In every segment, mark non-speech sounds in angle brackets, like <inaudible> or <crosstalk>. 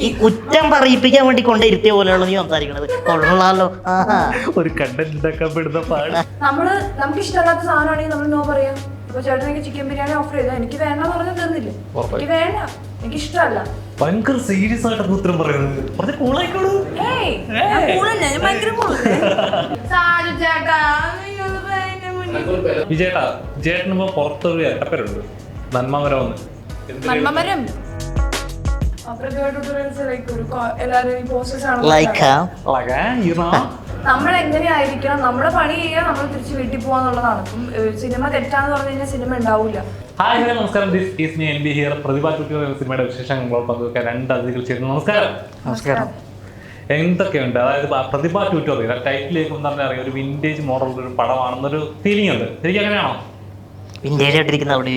ഈ കുറ്റം പറയിപ്പിക്കാൻ വേണ്ടി കൊണ്ടിരുത്തിയ പോലെയുള്ള നീ സംസാരിക്കണത്. കൊള്ളാലോ. ആഹാ. ഒരു കണ്ടന്റ് ഉണ്ടാക്കാൻ പെടുന്ന പാട്. നമ്മൾ നമുക്ക് ഇഷ്ടമല്ലാത്ത സാധനമാണെങ്കിൽ നമ്മൾ നോ പറയാം. അപ്പൊ ചേട്ടൻ എനിക്ക് ചിക്കൻ ബിരിയാണി ഓഫർ ചെയ്തു. എനിക്ക് പറഞ്ഞ് തന്നില്ലേ. എനിക്ക് വേണ്ട. എനിക്ക് ഇഷ്ടമല്ല ഭയങ്കര സീരിയസ് ആയിട്ടാണ് ഉത്തരം പറയുന്നത്. കുറച്ച് കൂളായിക്കോളൂ. ഏയ് ഞാൻ കൂളല്ലേ? ഞാൻ ഭയങ്കര കൂളല്ലേ? <laughs> സാജു ചേട്ടാ അയ്യോ, ഇത് എന്റെ മുന്നിൽ. വിജയേട്ടാ വിജയേട്ടന് ഇപ്പൊ പുറത്തൊരു ഇരട്ടപ്പേരുണ്ട് നന്മമരമെന്ന് മന്മമരം നമ്മൾ എങ്ങനെയായിരിക്കണം നമ്മുടെ പണി ചെയ്യുക നമ്മൾ തിരിച്ച് വീട്ടിൽ പോവാന്നുള്ളതാണ്. ഇപ്പം സിനിമ തെറ്റാന്ന് പറഞ്ഞു കഴിഞ്ഞാൽ സിനിമ ഉണ്ടാവില്ല ഹായ് ഹലോ നമസ്കാരം. This is me N B here Prathibha എന്ന സിനിമയുടെ വിശേഷങ്ങൾ പങ്കുവെക്കാൻ രണ്ട് അതിഥികൾ ചേരുന്നു. നമസ്കാരം. നമസ്കാരം. എന്തൊക്കെയുണ്ട്? അതായത് പ്രതിഭാ ആ ടൈറ്റിലേക്ക് എന്ന് പറഞ്ഞാൽ അറിയാം. ഒരു വിന്റേജ് മോഡൽ ഒരു പടമാണെന്നൊരു ഫീലിംഗ് ഉണ്ട്. ശരിക്കും അങ്ങനെയാണോ? വിന്റേജ് ആയിട്ടിരിക്കുന്ന അവിടെ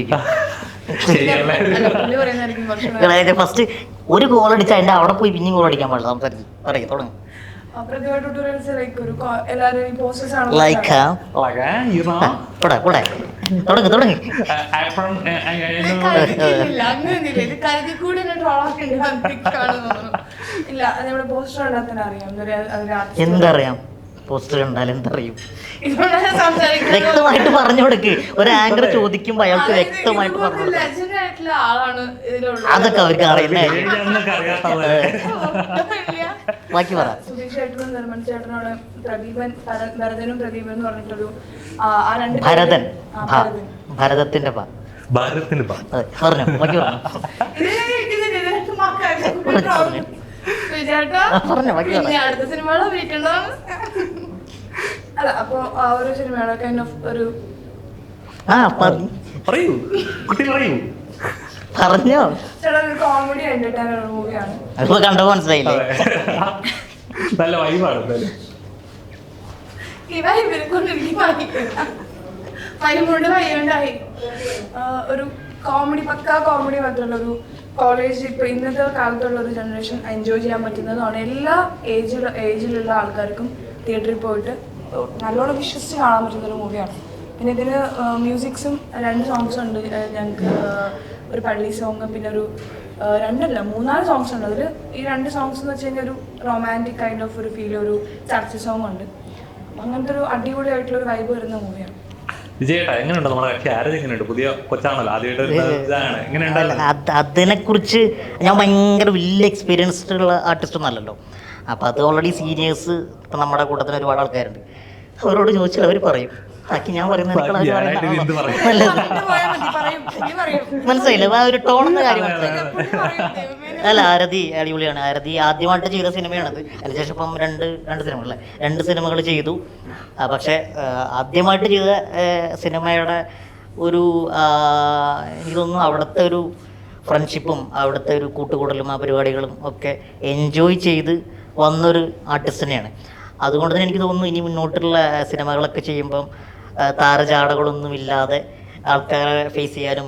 ഫസ്റ്റ് <laughs> ഒരു ഗോൾ അടിച്ചാൽ അതിന്റെ അവിടെ പോയി പിന്നെയും ഗോൾ അടിക്കാൻ പാടില്ല. സംസാരിച്ച് പറയും തുടങ്ങും. ലൈക്ക്. കൂടെ കൂടെ തുടങ്ങ് തുടങ്ങ്. എന്തറിയാം? പോസ്റ്റർ കണ്ടാൽ എന്തറിയും. വ്യക്തമായിട്ട് പറഞ്ഞു കൊടുക്ക് ഒരു ആങ്കർ ചോദിക്കുമ്പോ അയാൾക്ക് വ്യക്തമായിട്ട് പറഞ്ഞു കൊടുക്കും legend ആയിട്ടുള്ള ആളാണ് ഇതിലുള്ളത്. അതൊക്കെ അവർക്ക് അറിയില്ലേ. ബാക്കി പറ ഭരതൻ. ഭരതത്തിന്റെ ഭ ഭാരതത്തിന് ബാ അതെ പറഞ്ഞു ബാക്കി പറഞ്ഞു അടുത്ത സിനിമകളെ വിളിക്കണ്ടതാണ് അല്ല അപ്പൊ ആ ഒരു സിനിമയുടെ കൈൻഡ് ഓഫ് ഒരു പറയൂ. കുട്ടി പറയൂ. പറഞ്ഞോ. കോമഡി എന്റർടൈനർ മൂവിയാണ് അതിപ്പോ കണ്ടപ്പോ മനസ്സിലായില്ലേ? നല്ല വൈബാണ് ഇവ ഇവരെ കൊണ്ട് എനിക്ക് മരുമുണ്ട് വയ്യണ്ടായി ഒരു കോമഡി പക്കാ കോമഡി മാത്രമല്ല ഒരു കോളേജ് ഇപ്പൊ ഇന്നത്തെ കാലത്തുള്ള ഒരു ജനറേഷൻ എൻജോയ് ചെയ്യാൻ പറ്റുന്നതാണ് എല്ലാ ഏജിൽ ഏജിലുള്ള ആൾക്കാർക്കും തിയേറ്ററിൽ പോയിട്ട് നല്ലോണം വിശ്വസിച്ച് കാണാൻ പറ്റുന്ന ഒരു മൂവിയാണ് പിന്നെ ഇതിന് മ്യൂസിക്സും രണ്ട് സോങ്സ് ഉണ്ട്. ഞങ്ങൾക്ക് ഒരു പള്ളി സോങ് പിന്നെ ഒരു രണ്ടല്ല മൂന്നാൽ സോങ്സ് ഉണ്ട്. അതിൽ ഈ രണ്ട് സോങ്സ് എന്ന് വെച്ച് കഴിഞ്ഞാൽ ഒരു റൊമാന്റിക് കൈൻഡ് ഓഫ് ഒരു ഫീൽ ഒരു ചർച്ച സോങ് ഉണ്ട്. അങ്ങനത്തെ ഒരു അടിപൊളിയായിട്ടുള്ള ഒരു വൈബ് വരുന്ന മൂവിയാണ് വിജയേട്ടാ എങ്ങനെയുണ്ട് നമ്മുടെ കക്ഷി? ആരത് എങ്ങനെയുണ്ട്? പുതിയ കൊച്ചാണല്ലോ ആദ്യമായിട്ട് അതിനെ കുറിച്ച് ഞാൻ ഭയങ്കര വലിയ എക്സ്പീരിയൻസ്ഡ് ഉള്ള ആർട്ടിസ്റ്റ് ഒന്നും അല്ലല്ലോ. അപ്പൊ അത് ഓൾറെഡി സീനിയേഴ്സ് ഇപ്പൊ നമ്മുടെ കൂട്ടത്തിൽ ഒരുപാട് ആൾക്കാരുണ്ട്. അവരോട് ചോദിച്ചാൽ അവർ പറയും. ബാക്കി ഞാൻ പറയുന്നത്. മനസ്സിലായില്ലേ? ആ ഒരു ടോണെന്ന കാര്യം മനസ്സിലായി അല്ല ആരതി അടിപൊളിയാണ്. ആരതി ആദ്യമായിട്ട് ചെയ്ത സിനിമയാണത്. അതിനുശേഷം ഇപ്പം രണ്ട് രണ്ട് സിനിമ അല്ലേ രണ്ട് സിനിമകൾ ചെയ്തു. പക്ഷെ ആദ്യമായിട്ട് ചെയ്ത സിനിമയുടെ ഒരു ഇതൊന്നും എനിക്ക് തോന്നുന്നു അവിടുത്തെ ഒരു ഫ്രണ്ട്ഷിപ്പും അവിടുത്തെ ഒരു കൂട്ടുകൂടലും ആ പരിപാടികളും ഒക്കെ എൻജോയ് ചെയ്ത് വന്നൊരു ആർട്ടിസ്റ്റ് തന്നെയാണ്. അതുകൊണ്ട് തന്നെ എനിക്ക് തോന്നുന്നു ഇനി മുന്നോട്ടുള്ള സിനിമകളൊക്കെ ചെയ്യുമ്പം ഇല്ലാതെ ആൾക്കാരെ ഫേസ് ചെയ്യാനും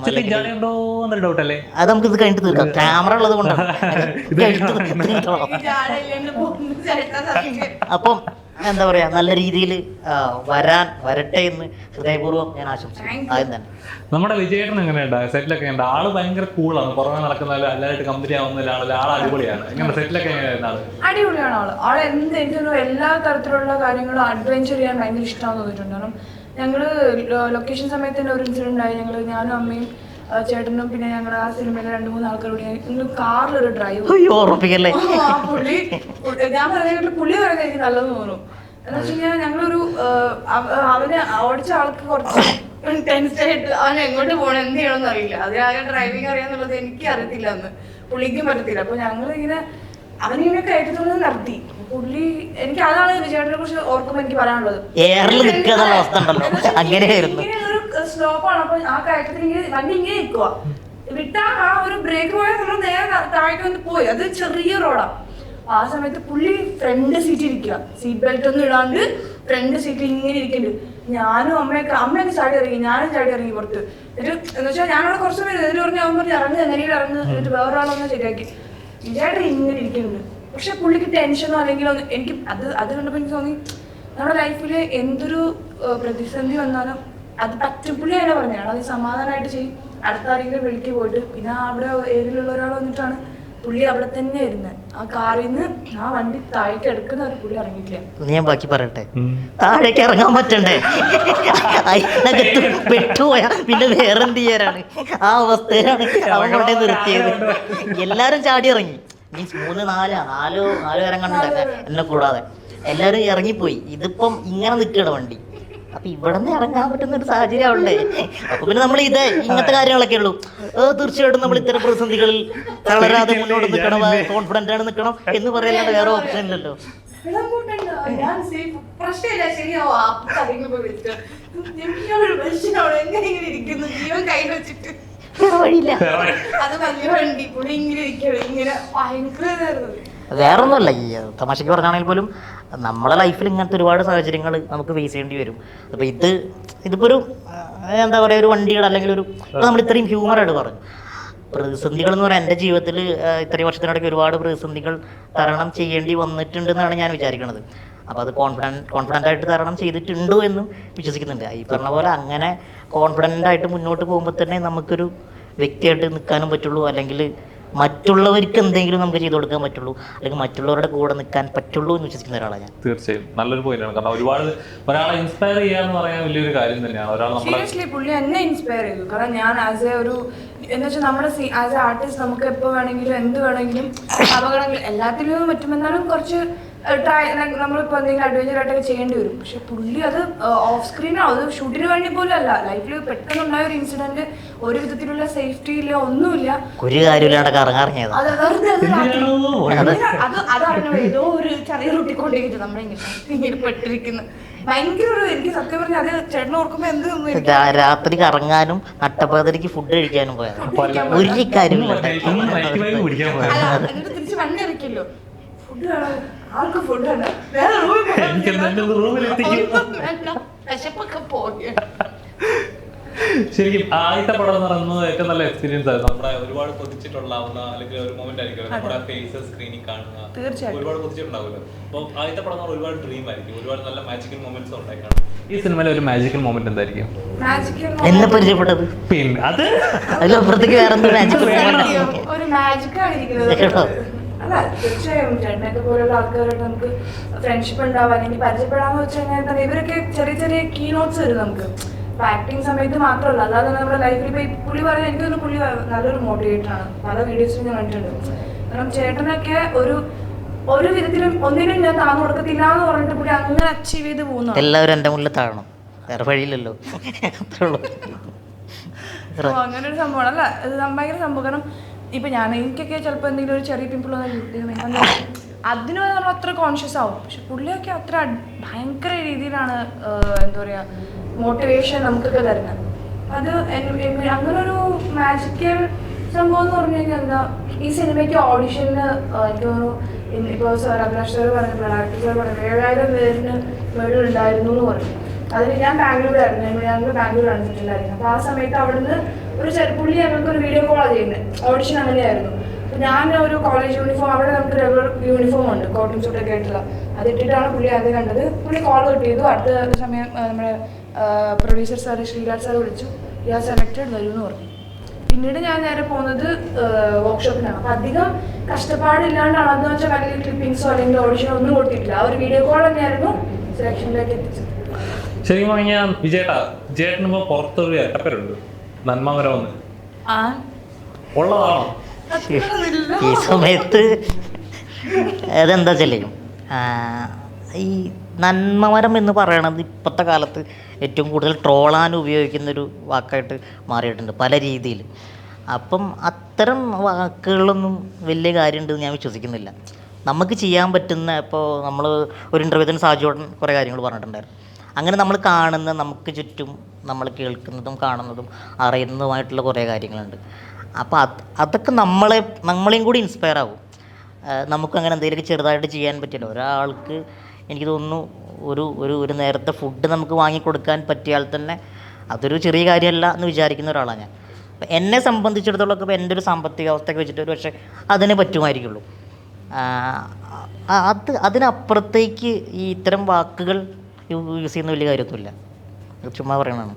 അത് നമുക്ക് ഇത് കഴിഞ്ഞിട്ട് തീർക്കാം. ക്യാമറ ഉള്ളത് കൊണ്ടാണ്. <laughs> അപ്പം എന്താ പറയാ നല്ല രീതിയിൽ വരാൻ വരട്ടെ എന്ന് ഹൃദയപൂർവം ഞാൻ ആശംസിക്കുന്നു. ആദ്യം തന്നെ. നമ്മുടെ വിജയേട്ടൻ എങ്ങനെയുണ്ട്? സെറ്റിലൊക്കെ ഉണ്ട് ആൾ ഭയങ്കര കൂളാണ് പുറമെ നടക്കുന്ന എല്ലാവരായിട്ട് കമ്പനി ആവുന്ന ആൾ ആൾ അടിപൊളിയാണ്. എങ്ങനെ സെറ്റിലൊക്കെ അടിപൊളിയാണ് ആൾ. ആൾ എന്ത് എനിക്കൊരു എല്ലാ തരത്തിലുള്ള കാര്യങ്ങളും അഡ്വഞ്ചർ ചെയ്യാൻ ഭയങ്കര ഇഷ്ടമാണെന്ന് തോന്നിയിട്ടുണ്ട്. കാരണം ഞങ്ങൾ ലൊക്കേഷൻ സമയത്ത് തന്നെ ഒരു ഇൻസിഡന്റ് ആയി ഞങ്ങൾ ഞാനും അമ്മയും ചേട്ടനും പിന്നെ ഞങ്ങൾ ആ സിനിമയിലെ രണ്ട് മൂന്ന് ആൾക്കാരോട് ഞങ്ങൾ കാറിലൊരു ഡ്രൈവ് പുള്ളി ഞാൻ പറഞ്ഞ പുള്ളി പറയുന്നത് എനിക്ക് നല്ലതെന്ന് തോന്നുന്നു. എന്ന് വെച്ച് കഴിഞ്ഞാൽ ഞങ്ങളൊരു അവനെ ഓടിച്ച ആൾക്ക് കുറച്ച് ടെൻഷൻ ആയിട്ട് അവൻ എങ്ങോട്ട് പോകണം എന്ത് ചെയ്യണമെന്ന് അറിയില്ല. അതിനാകെ ഡ്രൈവിംഗ് അറിയാന്നുള്ളത് എനിക്ക് അറിയത്തില്ല അന്ന്. പുള്ളിക്കും പറ്റത്തില്ല. അപ്പൊ ഞങ്ങൾ ഇങ്ങനെ അവനിങ്ങനെ കയറ്റത്തുനിന്ന് നടത്തി. പുള്ളി എനിക്ക് അതാണ് വിജയേട്ടനെ കുറിച്ച് ഓർക്കുമ്പോൾ എനിക്ക് പറയാനുള്ളത്. എയറിൽ നിൽക്കുക അവസ്ഥ ഉണ്ടല്ലോ. അങ്ങനെയായിരുന്നു സ്ലോപ്പാണ്. അപ്പൊ ആ കയറ്റത്തിൽ ഇങ്ങനെ വണ്ടി ഇങ്ങനെ നിൽക്കുക വിട്ടാ ആ ഒരു ബ്രേക്ക് പോയാൽ നമ്മൾ നേരെ താഴേക്ക് വന്ന് പോയി. അത് ചെറിയ റോഡാ. ആ സമയത്ത് പുള്ളി ഫ്രണ്ട് സീറ്റിൽ ഇരിക്കുക സീറ്റ് ബെൽറ്റ് ഒന്നും ഇടാണ്ട് ഫ്രണ്ട് സീറ്റിൽ ഇങ്ങനെ ഇരിക്കുന്നുണ്ട്. ഞാനും അമ്മയൊക്കെ അമ്മയൊക്കെ ചാടി ഇറങ്ങി ഞാനും ചാടി ഇറങ്ങി പുറത്ത്. ഒരു എന്ന് വെച്ചാൽ ഞാനവിടെ കുറച്ച് പേര് എന്നിട്ട് പറഞ്ഞു അവൻ പറഞ്ഞു ഇറങ്ങി എങ്ങനെയും ഇറങ്ങി. എന്നിട്ട് വേറൊരാളൊന്നും ശരിയാക്കി. വിജയേട്ടൻ ഇങ്ങനെ ഇരിക്കുന്നുണ്ട്. പക്ഷെ പുള്ളിക്ക് ടെൻഷനോ അല്ലെങ്കിൽ എനിക്ക് അത് അത് കണ്ടപ്പോൾ എനിക്ക് തോന്നി നമ്മുടെ ലൈഫിൽ എന്തൊരു പ്രതിസന്ധി വന്നാലും അത് പറ്റും. പുള്ളി അങ്ങനെ പറഞ്ഞാണ് അത് സമാധാനമായിട്ട് ചെയ്യും. അടുത്ത ആരെങ്കിലും വിളിക്ക് പോയിട്ട്. പിന്നെ അവിടെ ഏരിയയിലുള്ള ഒരാൾ വന്നിട്ടാണ് പുള്ളി അവിടെ തന്നെ ഇരുന്നത് ആ കാറിൽ നിന്ന് ആ വണ്ടി താഴേക്ക് എടുക്കുന്ന ഒരു പുള്ളി ഇറങ്ങിയിട്ടില്ല. ഞാൻ ബാക്കി പറയട്ടെ? താഴേക്ക് ഇറങ്ങാൻ പറ്റണ്ടേ? അതിനകത്ത് പെട്ടുപോയാ പിന്നെ വേറെന്ത് ചെയ്യാനാണ്? ആ അവസ്ഥയിലാണ് അവൻ കൊണ്ടേ നിർത്തിയത്. എല്ലാരും ചാടി ഇറങ്ങി. മീൻസ് മൂന്ന് നാലാ നാലോ നാലോ ഇറങ്ങണ്ട എന്നെ കൂടാതെ. എല്ലാരും ഇറങ്ങിപ്പോയി. ഇതിപ്പം ഇങ്ങനെ നിൽക്കണ വണ്ടി. അപ്പൊ ഇവിടെ നിന്ന് ഇറങ്ങാൻ പറ്റുന്ന ഒരു സാഹചര്യം ഉണ്ടേ അപ്പൊ പിന്നെ നമ്മൾ ഇത് ഇങ്ങനത്തെ കാര്യങ്ങളൊക്കെ ഉള്ളൂ. തീർച്ചയായിട്ടും നമ്മൾ ഇത്തരം പ്രതിസന്ധികളിൽ തളരാതെ മുന്നോട്ട് നിൽക്കണം കോൺഫിഡന്റ് ആണ് നിൽക്കണം എന്ന് പറയാനുള്ള വേറെ ഓപ്ഷൻ ഇല്ലല്ലോ. പ്രശ്നമില്ല. ശരിയാവും? അപ്പൊ കാര്യങ്ങൾ പോയി വിളിച്ചു ഒരു മനുഷ്യനോട് എങ്ങനെ ഇങ്ങനെ ഇരിക്കുന്നു? ജീവൻ കയ്യിൽ വെച്ചിട്ട്. വേറെ വഴിയില്ല. അത് വലിയ വണ്ടി പുള്ളി ഇങ്ങനെ ഇരിക്കണം ഇങ്ങനെ ഭയങ്കര ഇതായിരുന്നു. വേറൊന്നുമല്ല ഈ തമാശക്ക് പറഞ്ഞാണെങ്കിൽ പോലും നമ്മളെ ലൈഫിൽ ഇങ്ങനത്തെ ഒരുപാട് സാഹചര്യങ്ങൾ നമുക്ക് ഫേസ് ചെയ്യേണ്ടി വരും. അപ്പോൾ ഇത് ഇതിപ്പോൾ ഒരു എന്താ പറയുക ഒരു വണ്ടിയുടെ അല്ലെങ്കിൽ ഒരു നമ്മൾ ഇത്രയും ഹ്യൂമർ ഹ്യൂമറായിട്ട് പറഞ്ഞു പ്രതിസന്ധികൾ എന്ന് പറയാൻ എന്റെ ജീവിതത്തിൽ ഇത്രയും വർഷത്തിനിടയ്ക്ക് ഒരുപാട് പ്രതിസന്ധികൾ തരണം ചെയ്യേണ്ടി വന്നിട്ടുണ്ടെന്നാണ് ഞാൻ വിചാരിക്കുന്നത് അപ്പോൾ അത് കോൺഫിഡന്റ് കോൺഫിഡന്റ് ആയിട്ട് തരണം ചെയ്തിട്ടുണ്ടോ എന്നും വിശ്വസിക്കുന്നുണ്ട്. ഈ പറഞ്ഞ പോലെ അങ്ങനെ കോൺഫിഡന്റ് ആയിട്ട് മുന്നോട്ട് പോകുമ്പോൾ തന്നെ നമുക്കൊരു വ്യക്തിയായിട്ട് നിൽക്കാനും പറ്റുള്ളൂ. അല്ലെങ്കിൽ മറ്റുള്ളവർക്ക് എന്തെങ്കിലും നമുക്ക് ചെയ്തു കൊടുക്കാൻ പറ്റുള്ളൂ. അല്ലെങ്കിൽ മറ്റുള്ളവരുടെ കൂടെ നിൽക്കാൻ പറ്റുള്ളൂ എന്ന് വിശ്വസിക്കുന്ന ഒരാളാണ് ഞാൻ. തീർച്ചയായും. നല്ലൊരു പോയിന്റാണ് കാരണം ഒരുപാട് ഒരാളെ ഇൻസ്പയർ ചെയ്യാന്ന് പറയാൻ വലിയൊരു കാര്യം തന്നെയാണ്. ഒരാൾ നമ്മളെ സീരിയസ്ലി പുള്ളി എന്നെ ഇൻസ്പയർ ചെയ്തു. കാരണം ഞാൻ ആസ് എ ഒരു എന്ന് വെച്ചാൽ നമ്മുടെ ആസ് എ ആർട്ടിസ്റ്റ് നമുക്ക് എപ്പോ വേണമെങ്കിലും എന്ത് വേണമെങ്കിലും അപകടങ്ങൾ എല്ലാത്തിലും പറ്റുമെന്നാലും കുറച്ച് ട്രൈ നമ്മളിപ്പോൾ എന്തെങ്കിലും അഡ്വഞ്ചർ ആയിട്ടൊക്കെ ചെയ്യേണ്ടി വരും. പക്ഷെ പുള്ളി അത് ഓഫ് സ്ക്രീനാണ് അത് ഷൂട്ടിന് വേണ്ടി പോലും അല്ല. ലൈഫിൽ പെട്ടെന്നുണ്ടായ ഒരു ഇൻസിഡന്റ് ഒരു വിധത്തിലുള്ള സേഫ്റ്റി ഇല്ല ഒന്നുമില്ല. ഒരു കാര്യമില്ലാണ്ട് അത് വെറുതെ അത് രാത്രി- എന്തിനാണോ? അത് അത് അറിഞ്ഞു ഏതോ ഒരു ചെറിയ റൂട്ടിക്കൊണ്ടിരിക്കുന്നു നമ്മളിങ്ങനെ ഇങ്ങനെ പെട്ടിരിക്കുന്നു ഭയങ്കര ഒരു എനിക്ക് സത്യം പറഞ്ഞാൽ അത് ചേട്ടൻ ഓർക്കുമ്പോ എന്ത് തോന്നുന്നു രാത്രി കറങ്ങാനും അട്ടപ്പാതിരിക്ക് ഫുഡ് കഴിക്കാനും പോയത്. ഒരു കാര്യമില്ല തിരിച്ച് വണ്ടി ഇറക്കിയല്ലോ. ഫുഡ് വേണം ആർക്ക് ഫുഡ് വേണം വേറെ. വിശപ്പൊക്കെ പോയി ശരിക്കും ആദ്യത്തെ പടം എന്ന് പറയുന്നത് ഏറ്റവും നല്ല എക്സ്പീരിയൻസ് ആയിരുന്നു. നമ്മുടെ ഒരുപാട് കൊതിച്ചിട്ടുണ്ടാവുന്ന അല്ലെങ്കിൽ ഒരു മൊമെന്റ് ആയിരിക്കും നമ്മുടെ ഫേസ് സ്ക്രീനിൽ കാണുക. തീർച്ചയായും ഒരുപാട് കൊതിച്ചിട്ടുണ്ടാവുമല്ലോ. അപ്പോൾ ആദ്യത്തെ പടം എന്ന് ഒരുപാട് ഡ്രീം ആയിരിക്കും. ഒരുപാട് നല്ല മാജിക്കൽ മൊമെന്റ്സ് ഉണ്ടായി ഈ സിനിമയിലെ ഒരു മാജിക്കൽ മൊമെന്റ് എന്തായിരിക്കും? മാജിക്കൽ എന്നെ പരിചയപ്പെട്ടത്. പിന്നെ അത് അതിലപ്പുറത്തേക്ക് വേറെ ഒരു മാജിക്കാണ് ഇരിക്കുന്നത്? അല്ല തീർച്ചയായും ചേട്ടനൊക്കെ പോലുള്ള ആൾക്കാരായിട്ട് നമുക്ക് ഫ്രണ്ട്ഷിപ്പ് ഉണ്ടാവാം അല്ലെങ്കിൽ പരിചയപ്പെടാന്ന് വെച്ച് കഴിഞ്ഞാൽ തന്നെ ഇവരൊക്കെ ചെറിയ ചെറിയ കീ നോട്ട്സ് നമുക്ക്. ആക്ടിങ് സമയത്ത് മാത്രമല്ല അല്ലാതെ നമ്മുടെ ലൈഫിൽ ഇപ്പോൾ ഈ പുള്ളി പറയാൻ എനിക്ക് തോന്നുന്നു പുള്ളി നല്ലൊരു മോട്ടിവേറ്റർ ആണ്. പല വീഡിയോസിലും ഞാൻ കണ്ടിട്ടുണ്ട്. കാരണം ചേട്ടനൊക്കെ ഒരു ഒരു വിധത്തിലും ഒന്നിനും ഞാൻ താന്നു കൊടുക്കത്തില്ല എന്ന് പറഞ്ഞിട്ട് പുള്ളി അങ്ങനെ അച്ചീവ് ചെയ്ത് പോകുന്നു എല്ലാവരും എന്റെ മുന്നിൽ താഴണം. വേറെ വഴിയില്ലല്ലോ. അത്രേ ഉള്ളൂ അങ്ങനെ ഒരു സംഭവമാണ്. അല്ല ഭയങ്കര സംഭവം. കാരണം ഇപ്പൊ ഞാൻ എനിക്കൊക്കെ ചിലപ്പോൾ എന്തെങ്കിലും ഒരു ചെറിയ പിമ്പിൾ വന്നാൽ അതിന് നമ്മൾ അത്ര കോൺഷ്യസ് ആവും. പക്ഷെ പുള്ളിയൊക്കെ അത്ര ഭയങ്കര രീതിയിലാണ് എന്താ പറയാ മോട്ടിവേഷൻ നമുക്കൊക്കെ തരുന്നത്. അത് എൻ- എൻ- അങ്ങനെ ഒരു മാജിക്കൽ സംഭവം എന്ന് പറഞ്ഞു കഴിഞ്ഞാൽ എന്താ ഈ സിനിമയ്ക്ക് ഓഡിഷന് എനിക്ക് തോന്നുന്നു ഇൻ- ഇപ്പൊ സാർ പറഞ്ഞപ്പോൾ ഡയറക്ടർ സാർ പറഞ്ഞു ഏഴായിരം പേരിന് മെഡൽ ഉണ്ടായിരുന്നു എന്ന് പറഞ്ഞു. അതിന് ഞാൻ ബാംഗ്ലൂരായിരുന്നു ഞങ്ങൾ ബാംഗ്ലൂരാണ് സെറ്റിലായിരുന്നു അപ്പോൾ ആ സമയത്ത് അവിടുന്ന് ഒരു ചെറു പുള്ളി ഞങ്ങൾക്ക് ഒരു വീഡിയോ കോൾ ചെയ്യുന്നത് ഓഡിഷൻ അങ്ങനെയായിരുന്നു. അപ്പൊ ഞാൻ ഒരു കോളേജ് യൂണിഫോം അവിടെ നമുക്ക് റെഗുലർ യൂണിഫോം ഉണ്ട് കോട്ടൺ സൂട്ടൊക്കെ ആയിട്ടുള്ള. അത് ഇട്ടിട്ടാണ് പുള്ളി ആദ്യം കണ്ടത്. പുള്ളി കോൾ കട്ട് ചെയ്തു അടുത്ത സമയം നമ്മുടെ പ്രൊഡ്യൂസർ സാർ ശ്രീലാൽ സാർ വിളിച്ചു. ഞാൻ സെലക്റ്റഡ് വരും എന്ന് പറഞ്ഞു. പിന്നീട് ഞാൻ നേരെ പോകുന്നത് വർക്ക്ഷോപ്പിനാണ് അപ്പം അധികം കഷ്ടപ്പാടില്ലാണ്ടാണ്. അതെന്ന് വെച്ചാൽ വലിയ ക്ലിപ്പിങ്സോ അല്ലെങ്കിൽ ഓഡിഷനോ ഒന്നും കൊടുത്തിട്ടില്ല. ആ ഒരു വീഡിയോ കോൾ തന്നെയായിരുന്നു സെലക്ഷനിലേക്ക് എത്തിച്ചത്. ശരിക്കും പറഞ്ഞാൽ വിജയേട്ടാ വിജയേട്ടന് ഇപ്പോൾ പുറത്തൊരു ഏട്ടപ്പേരുണ്ട്. നന്മമരമെന്ന് ആ. ഉള്ളതാണോ? ഈ സമയത്ത് അതെന്താ ചെല്ലും ഈ നന്മമരം എന്ന് പറയണത് ഇപ്പോഴത്തെ കാലത്ത് ഏറ്റവും കൂടുതൽ ട്രോളാൻ ഉപയോഗിക്കുന്നൊരു വാക്കായിട്ട് മാറിയിട്ടുണ്ട് പല രീതിയിൽ. അപ്പം അത്തരം വാക്കുകളൊന്നും വലിയ കാര്യമുണ്ടെന്ന് ഞാൻ വിശ്വസിക്കുന്നില്ല. നമുക്ക് ചെയ്യാൻ പറ്റുന്ന ഇപ്പോൾ നമ്മൾ ഒരു ഇന്റർവ്യൂ തന്നെ സാജോടൻ കുറേ കാര്യങ്ങൾ പറഞ്ഞിട്ടുണ്ടായിരുന്നു. അങ്ങനെ നമ്മൾ കാണുന്ന നമുക്ക് ചുറ്റും നമ്മൾ കേൾക്കുന്നതും കാണുന്നതും അറിയുന്നതുമായിട്ടുള്ള കുറേ കാര്യങ്ങളുണ്ട്. അപ്പോൾ അത് അതൊക്കെ നമ്മളെ നമ്മളെയും കൂടി ഇൻസ്പയർ ആവും. നമുക്ക് അങ്ങനെ എന്തെങ്കിലുമൊക്കെ ചെറുതായിട്ട് ചെയ്യാൻ പറ്റില്ല ഒരാൾക്ക് എനിക്ക് തോന്നുന്നു ഒരു ഒരു ഒരു നേരത്തെ ഫുഡ് നമുക്ക് വാങ്ങിക്കൊടുക്കാൻ പറ്റിയാൽ തന്നെ അതൊരു ചെറിയ കാര്യമല്ല എന്ന് വിചാരിക്കുന്ന ഒരാളാണ് ഞാൻ. അപ്പം എന്നെ സംബന്ധിച്ചിടത്തോളം ഒക്കെ എന്റെ ഒരു സാമ്പത്തിക അവസ്ഥയൊക്കെ വെച്ചിട്ട് ഒരു പക്ഷേ അതിന് പറ്റുമായിരിക്കുള്ളൂ. അത് അതിനപ്പുറത്തേക്ക് ഈ ഇത്തരം വാക്കുകൾ യൂസ് ചെയ്യുന്ന വലിയ കാര്യമൊന്നുമില്ല. ചുമ്മാ പറയണതാണ്.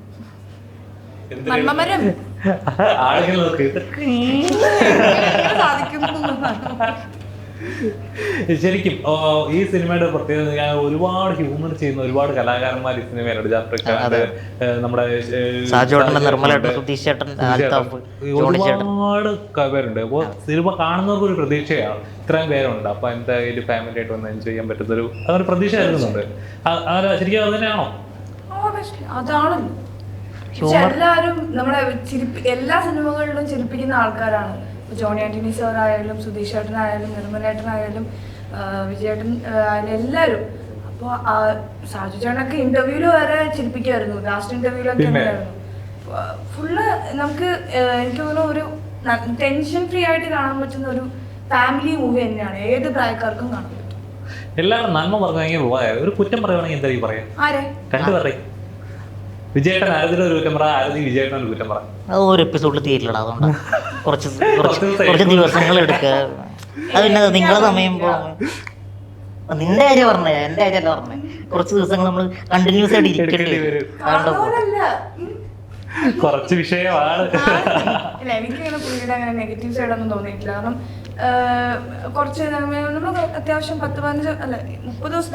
ആളുകൾ സാധിക്കുന്നു. ശരിക്കും ഈ സിനിമയുടെ പ്രത്യേകത ഞാൻ ഒരുപാട് ഹ്യൂമർ ചെയ്യുന്ന ഒരുപാട് കലാകാരന്മാർ ഈ സിനിമയിലുണ്ട് നമ്മുടെ. ഒരുപാട് പേരുണ്ട്. അപ്പോൾ സിനിമ കാണുന്നവർക്ക് ഒരു പ്രതീക്ഷയാണ്. ഇത്രയും പേരുണ്ട്. അപ്പൊ എന്തായാലും ഫാമിലി ആയിട്ട് വന്ന് എൻജോയ് ചെയ്യാൻ പറ്റുന്ന ഒരു അതൊരു പ്രതീക്ഷ ആയിരുന്നുണ്ട്. ശരിക്കും അത് തന്നെയാണോ? അതാണ്. എല്ലാവരും നമ്മുടെ എല്ലാ സിനിമകളിലും ചിരിപ്പിക്കുന്ന ആൾക്കാരാണ്. ജോണി ആന്റണി സാറായാലും സുധീഷ് ഏട്ടനായാലും നിർമ്മലേട്ടനായാലും വിജയേട്ടൻ ആയാലും എല്ലാവരും. അപ്പോൾ സാജു ചേട്ടനൊക്കെ ഇന്റർവ്യൂൽ വരെ ചിരിപ്പിക്കുമായിരുന്നു ലാസ്റ്റ് ഇന്റർവ്യൂലൊക്കെ? ഉണ്ടായിരുന്നു. ഫുള്ള് നമുക്ക് എനിക്ക് തോന്നുന്നു ഒരു ടെൻഷൻ ഫ്രീ ആയിട്ട് കാണാൻ പറ്റുന്ന ഒരു ഫാമിലി മൂവി തന്നെയാണ്. ഏത് പ്രായക്കാർക്കും കാണാൻ പറ്റും. എല്ലാവരും നന്മ പറഞ്ഞു ഒരു കുറ്റം പറയുകയാണെങ്കിൽ എന്താ പറയാം ആരെ? കണ്ടു പറയും വിജയേട്ടൻ ആരതിന് ഒരു കുറ്റം പറ ആരതി വിജയേട്ടൻ ഒരു കുറ്റം പറ അത് ഒരു എപ്പിസോഡിൽ തീരില്ലടാ അതുകൊണ്ട്. <laughs> കുറച്ച് കുറച്ച് കുറച്ച് ദിവസങ്ങൾ എടുക്കുക. അത് പിന്നെ നിങ്ങളെ സമയം പോകും നിന്റെ കാര്യം പറഞ്ഞേ എന്റെ കാര്യമല്ല പറഞ്ഞേ. കുറച്ച് ദിവസങ്ങൾ നമ്മൾ കണ്ടിന്യൂസ് ആയിട്ട് ഇരിക്കേണ്ടി വരും. കുറച്ച് വിഷയമാണ്. ഇല്ല എനിക്ക് ഇങ്ങനെ പുള്ളിയുടെ അങ്ങനെ നെഗറ്റീവ് സൈഡൊന്നും തോന്നിയിട്ടില്ല. കാരണം കുറച്ച് നമ്മൾ അത്യാവശ്യം പത്ത് പതിനഞ്ച് അല്ല മുപ്പത് ദിവസം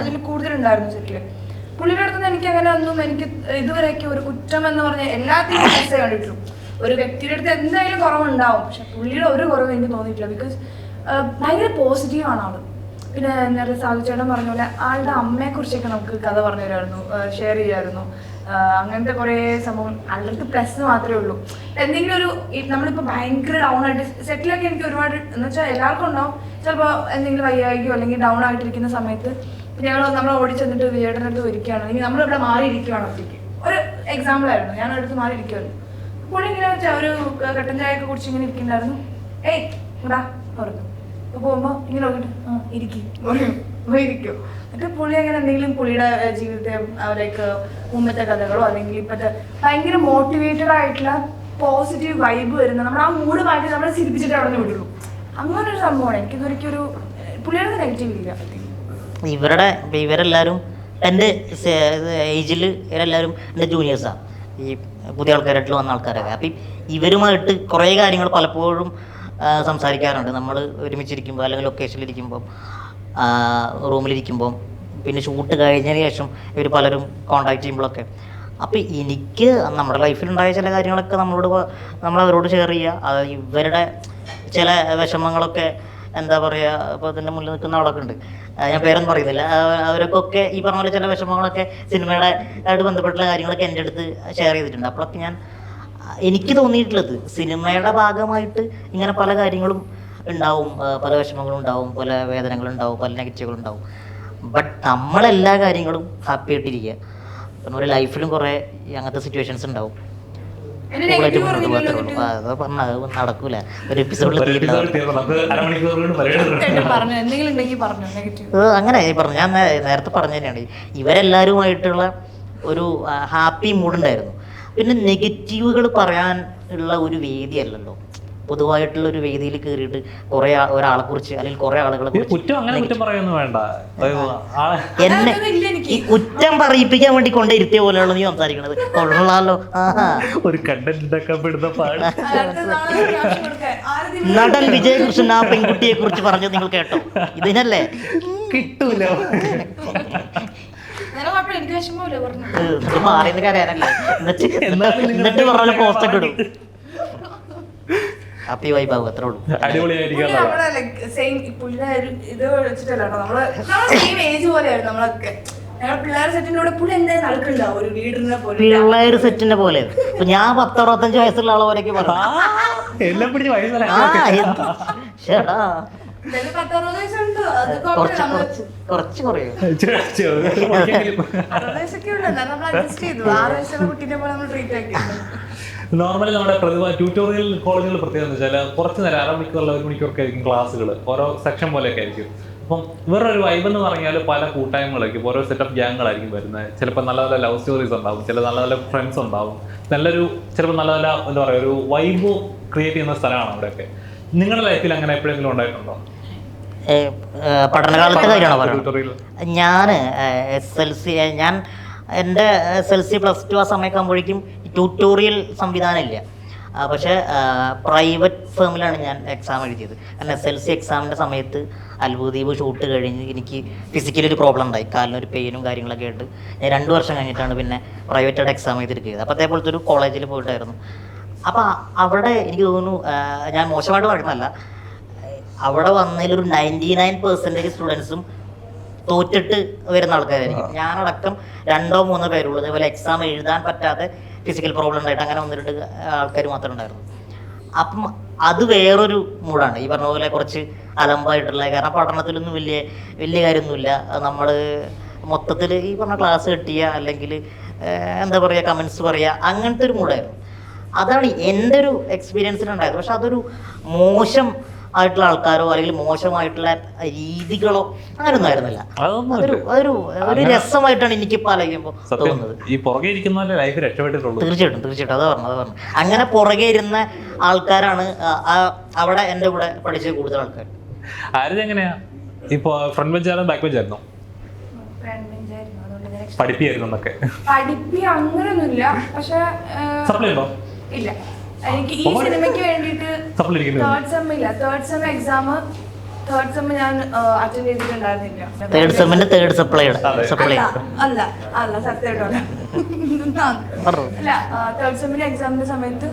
അതിൽ കൂടുതലുണ്ടായിരുന്നു സെറ്റിൽ പുള്ളിയുടെ അടുത്ത് എനിക്ക് അങ്ങനെ ഒന്നും എനിക്ക് ഇതുവരെയൊക്കെ ഒരു കുറ്റം എന്ന് പറഞ്ഞ എല്ലാത്തിനും പൈസ കണ്ടിട്ടുള്ളൂ ഒരു വ്യക്തിയുടെ അടുത്ത് എന്തായാലും കുറവുണ്ടാവും. പക്ഷെ പുള്ളിയുടെ ഒരു കുറവ് എനിക്ക് തോന്നിയിട്ടില്ല. ബിക്കോസ് ഭയങ്കര പോസിറ്റീവ് ആണ് ആൾ. പിന്നെ നേരത്തെ സാധുചേട്ടൻ പറഞ്ഞ പോലെ ആളുടെ അമ്മയെ കുറിച്ചൊക്കെ നമുക്ക് കഥ പറഞ്ഞു തരായിരുന്നു ഷെയർ ചെയ്യായിരുന്നു. അങ്ങനത്തെ കുറേ സംഭവം ആളുടെ പ്ലസ് മാത്രമേ ഉള്ളൂ. എന്തെങ്കിലും ഒരു നമ്മളിപ്പോ ഭയങ്കര ഡൗൺ ആയിട്ട് സെറ്റിലൊക്കെ എനിക്ക് ഒരുപാട് എന്ന് വെച്ചാൽ എല്ലാവർക്കും ഉണ്ടാവും. ചിലപ്പോൾ എന്തെങ്കിലും വയ്യായികയോ അല്ലെങ്കിൽ ഡൗൺ ആയിട്ടിരിക്കുന്ന സമയത്ത് ഞങ്ങൾ നമ്മൾ ഓടിച്ചെന്നിട്ട് വീടിന്റെ അടുത്ത് ഇരിക്കുകയാണ് അല്ലെങ്കിൽ നമ്മളിവിടെ മാറിയിരിക്കുകയാണ് ഒറ്റയ്ക്ക്. ഒരു എക്സാമ്പിൾ ആയിരുന്നു. ഞാൻ അടുത്ത് മാറിയിരിക്കുമായിരുന്നു പുള്ളി ഇങ്ങനെ ഒരു കട്ടൻ ചായ ഒക്കെ കുടിച്ച് ഇങ്ങനെ ഇരിക്കുന്നുണ്ടായിരുന്നു. ഏയ് ഇടാ പറഞ്ഞു. അപ്പൊ പോകുമ്പോ ഇങ്ങനെ നോക്കിട്ട് ആ ഇരിക്കും. ഇരിക്കും. എന്നിട്ട് പുള്ളി അങ്ങനെ എന്തെങ്കിലും പുള്ളിയുടെ ജീവിതത്തെ ലൈക്ക് മുമ്പത്തെ കഥകളോ അല്ലെങ്കിൽ ഇപ്പോഴത്തെ ഭയങ്കര മോട്ടിവേറ്റഡ് ആയിട്ടുള്ള പോസിറ്റീവ് വൈബ് വരുന്ന നമ്മൾ ആ മൂഡ് മാറ്റി നമ്മളെ ചിരിപ്പിച്ചിട്ട് അവിടെ നിന്ന് വിടുള്ളൂ. അങ്ങനെ ഒരു സംഭവമാണ് ഏഹ്, പുള്ളിയുടെ നെഗറ്റീവ് ഇല്ല. ഇവരുടെ ഇവരെല്ലാവരും എന്റെ ഏജിൽ ഇവരെല്ലാവരും എന്റെ ജൂനിയേഴ്സാണ് ഈ പുതിയ ആൾക്കാരായിട്ട് വന്ന ആൾക്കാരൊക്കെ. അപ്പം ഇവരുമായിട്ട് കുറേ കാര്യങ്ങൾ പലപ്പോഴും സംസാരിക്കാറുണ്ട്. നമ്മൾ ഒരുമിച്ചിരിക്കുമ്പോൾ അല്ലെങ്കിൽ ലൊക്കേഷനിലിരിക്കുമ്പം റൂമിലിരിക്കുമ്പം പിന്നെ ഷൂട്ട് കഴിഞ്ഞതിന് ശേഷം ഇവർ പലരും കോണ്ടാക്ട് ചെയ്യുമ്പോഴൊക്കെ അപ്പം എനിക്ക് നമ്മുടെ ലൈഫിലുണ്ടായ ചില കാര്യങ്ങളൊക്കെ നമ്മളോട് നമ്മളവരോട് ഷെയർ ചെയ്യുക ഇവരുടെ ചില വിഷമങ്ങളൊക്കെ എന്താ പറയുക ഇപ്പോൾ ഇതിന്റെ മുന്നിൽ നിൽക്കുന്ന ആളൊക്കെ ഉണ്ട്. ഞാൻ പേരൊന്നും പറയുന്നില്ല അവരൊക്കെ ഈ പറഞ്ഞ പോലെ ചില വിഷമങ്ങളൊക്കെ സിനിമയുടെ ആയിട്ട് ബന്ധപ്പെട്ടുള്ള കാര്യങ്ങളൊക്കെ എന്റെ അടുത്ത് ഷെയർ ചെയ്തിട്ടുണ്ട്. അപ്പോഴൊക്കെ ഞാൻ എനിക്ക് തോന്നിയിട്ടുള്ളത് സിനിമയുടെ ഭാഗമായിട്ട് ഇങ്ങനെ പല കാര്യങ്ങളും ഉണ്ടാവും. പല വിഷമങ്ങളും ഉണ്ടാവും പല വേദനകളും ഉണ്ടാവും പല നെഗറ്റീവുകളും ഉണ്ടാവും. ബട്ട് നമ്മളെല്ലാ കാര്യങ്ങളും ഹാപ്പി ആയിട്ടിരിക്കുക. ഒരു ലൈഫിലും കുറേ അങ്ങനത്തെ സിറ്റുവേഷൻസ് ഉണ്ടാവും. കൂളായിട്ട് നെഗറ്റീവ് മുന്നോട്ട് പറഞ്ഞില്ലല്ലോ പോകത്തുള്ളൂ അത് പറഞ്ഞാൽ അത് നടക്കൂല. ഒരു എപ്പിസോഡിൽ പറഞ്ഞു എന്തെങ്കിലും ഉണ്ടെങ്കിൽ പറഞ്ഞു നെഗറ്റീവ് അങ്ങനെ പറഞ്ഞു. ഞാൻ നേരത്തെ പറഞ്ഞു തന്നെയാണ് ഇവരെല്ലാവരുമായിട്ടുള്ള ഒരു ഹാപ്പി മൂഡുണ്ടായിരുന്നു പിന്നെ നെഗറ്റീവുകൾ പറയാൻ ഉള്ള ഒരു വേദിയല്ലല്ലോ. പൊതുവായിട്ടുള്ള ഒരു വേദിയിൽ കയറിയിട്ട് കുറെ ഒരാളെ കുറിച്ച് അല്ലെങ്കിൽ കുറെ ആളുകളെ കുറിച്ച് കുറ്റം അങ്ങനെ കുറ്റം പറയൊന്നും വേണ്ട. അതായത് എന്നെ. ഈ കുറ്റം പറയിപ്പിക്കാൻ വേണ്ടി കൊണ്ടിരുത്തിയ പോലെയുള്ള നീ സംസാരിക്കണത്? കൊള്ളാലോ. ആഹാ ഒരു കണ്ടന്റ് ഉണ്ടാക്കാൻ പെടുന്ന പാട്. നടൻ വിജയകൃഷ്ണൻ ആ പെൺകുട്ടിയെ കുറിച്ച് പറഞ്ഞത് നിങ്ങൾ കേട്ടോ. ഇതിനല്ലേ? കിട്ടൂല. മാറിയെന്ന് കരയാനല്ലേ? എന്നിട്ട് എന്നിട്ട് പറഞ്ഞ പോസ്റ്റ് ഒക്കെ ഇടും. ഹാപ്പി വൈബാവും അത്രേ ഉള്ളൂ. അടിപൊളിയായിരിക്കും ഇത് വെച്ചിട്ടല്ല നമ്മൾ സെയിം ഏജ് പോലെയായിരുന്നു നമ്മളൊക്കെ. പിള്ളേർ സെറ്റിന്റെ പോലെ. പിള്ളേര് സെറ്റിന്റെ പോലെ. ഇപ്പൊ ഞാൻ പത്ത് അറുപത്തഞ്ച് വയസ്സുള്ള ആളെ പോലെയൊക്കെ എല്ലാം പിടിച്ച് കുറച്ച് കുറയും. <laughs> നോർമലി നമ്മുടെ പ്രതിഭ ട്യൂട്ടോറിയൽ കോളേജുകൾ പ്രത്യേകത എന്ന് വെച്ചാൽ കുറച്ച് നേരം അരമണിക്കൂറുള്ള ഒരു മണിക്കൂറൊക്കെ ആയിരിക്കും ക്ലാസ്സുകൾ ഓരോ സെക്ഷൻ പോലെയൊക്കെ ആയിരിക്കും. അപ്പം വേറൊരു വൈബ് എന്ന് പറഞ്ഞാൽ പല കൂട്ടായ്മകളൊക്കെ ഓരോ സെറ്റപ്പ് ഗ്യാങ്ങുകളായിരിക്കും വരുന്നത് ചിലപ്പോൾ നല്ല നല്ല ലവ് സ്റ്റോറീസ് ഉണ്ടാവും ചില നല്ല നല്ല ഫ്രണ്ട്സ് ഉണ്ടാവും. നല്ലൊരു ചിലപ്പോൾ നല്ല നല്ല എന്താ പറയുക ഒരു വൈബ് ക്രിയേറ്റ് ചെയ്യുന്ന സ്ഥലമാണ് അവിടെയൊക്കെ. നിങ്ങളുടെ ലൈഫിൽ അങ്ങനെ എപ്പോഴെങ്കിലും ഉണ്ടായിട്ടുണ്ടോ? പഠനകാലത്തെ കാര്യമാണോ പറയുന്നത് ഞാൻ എസ് എൽ സി ഞാൻ എന്റെ S L C plus two ആ സമയമൊക്കെ ആകുമ്പോഴേക്കും ട്യൂട്ടോറിയൽ സംവിധാനം ഇല്ല. പക്ഷേ പ്രൈവറ്റ് ഫേമിലാണ് ഞാൻ എക്സാം എഴുതിയത്. കാരണം എസ് എൽ സി എക്സാമിന്റെ സമയത്ത് അത്ഭുതീപ് ഷൂട്ട് കഴിഞ്ഞ് എനിക്ക് ഫിസിക്കലി ഒരു പ്രോബ്ലം ഉണ്ടായി. കാലിനൊരു പെയിനും കാര്യങ്ങളൊക്കെ ആയിട്ട്. ഞാൻ രണ്ട് വർഷം കഴിഞ്ഞിട്ടാണ് പിന്നെ പ്രൈവറ്റായിട്ട് എക്സാം ചെയ്തിരിക്കുന്നത് അപ്പോൾ അതേപോലത്തെ ഒരു കോളേജിൽ പോയിട്ടായിരുന്നു. അപ്പോൾ അവിടെ എനിക്ക് തോന്നുന്നു ഞാൻ മോശമായിട്ട് പറയുന്നതല്ല. അവിടെ വന്നതിലൊരു നയന്റി നയൻ പെർസെന്റേജ് സ്റ്റുഡൻസും തോറ്റിട്ട് വരുന്ന ആൾക്കാരായിരിക്കും. ഞാനടക്കം രണ്ടോ മൂന്നോ പേരുള്ളൂ. അതേപോലെ എക്സാം എഴുതാൻ പറ്റാതെ ഫിസിക്കൽ പ്രോബ്ലം ഉണ്ടായിട്ട് അങ്ങനെ ഒന്ന് രണ്ട് ആൾക്കാർ മാത്രമേ ഉണ്ടായിരുന്നു അപ്പം അത് വേറൊരു മൂഡാണ് ഈ പറഞ്ഞ പോലെ കുറച്ച് അലമ്പായിട്ടുള്ള കാരണം പഠനത്തിലൊന്നും വലിയ വലിയ കാര്യമൊന്നുമില്ല. നമ്മൾ മൊത്തത്തിൽ ഈ പറഞ്ഞ ക്ലാസ് കിട്ടിയ അല്ലെങ്കിൽ എന്താ പറയുക കമൻസ് പറയുക അങ്ങനത്തെ ഒരു മൂഡായിരുന്നു. അതാണ് എന്റെ ഒരു എക്സ്പീരിയൻസിലുണ്ടായത് പക്ഷെ അതൊരു മോശം ആയിട്ടുള്ള ആൾക്കാരോ അല്ലെങ്കിൽ മോശമായിട്ടുള്ള രീതികളോ അങ്ങനൊന്നും ആയിരുന്നില്ല. ഒരു ഒരു രസമായിട്ടാണ് എനിക്ക് ആലോചിക്കുമ്പോൾ തോന്നുന്നത്. ഈ പുറകെ ലൈഫ് രക്ഷപ്പെട്ടിട്ടുള്ളൂ. തീർച്ചയായിട്ടും തീർച്ചയായിട്ടും. അതാ പറഞ്ഞു അതാ പറഞ്ഞു അങ്ങനെ പുറകെ ഇരുന്ന ആൾക്കാരാണ് അവിടെ എന്റെ കൂടെ പഠിച്ച കൂടുതൽ ആൾക്കാർ ആരും എങ്ങനെയാ ഇപ്പൊ ഫ്രണ്ട് ബെഞ്ചായിരുന്നു ബാക്ക് bench ആയിരുന്നു. പഠിപ്പിയായിരുന്നു എന്നൊക്കെ. പഠിപ്പി അങ്ങനൊന്നുമില്ല. പക്ഷെ സപ്ലൈ ഉണ്ടോ? ഇല്ല. എനിക്ക് ഈ സിനിമയ്ക്ക് വേണ്ടിയിട്ട് സപ്ലൈ ഇരിക്കുന്നു തേർഡ് സെം ഇല്ല. Third sem exam third sem ഞാൻ അറ്റൻഡ് ചെയ്തിട്ടുണ്ടായിരുന്നില്ല. തേർഡ് സെമ്മിന്റെ തേർഡ് സപ്ലൈയുടെ സപ്ലൈ അല്ല അല്ല അല്ല സത്യമായിട്ടോ അല്ല. തേർഡ് സെമ്മിന്റെ എക്സാമിന്റെ സമയത്ത്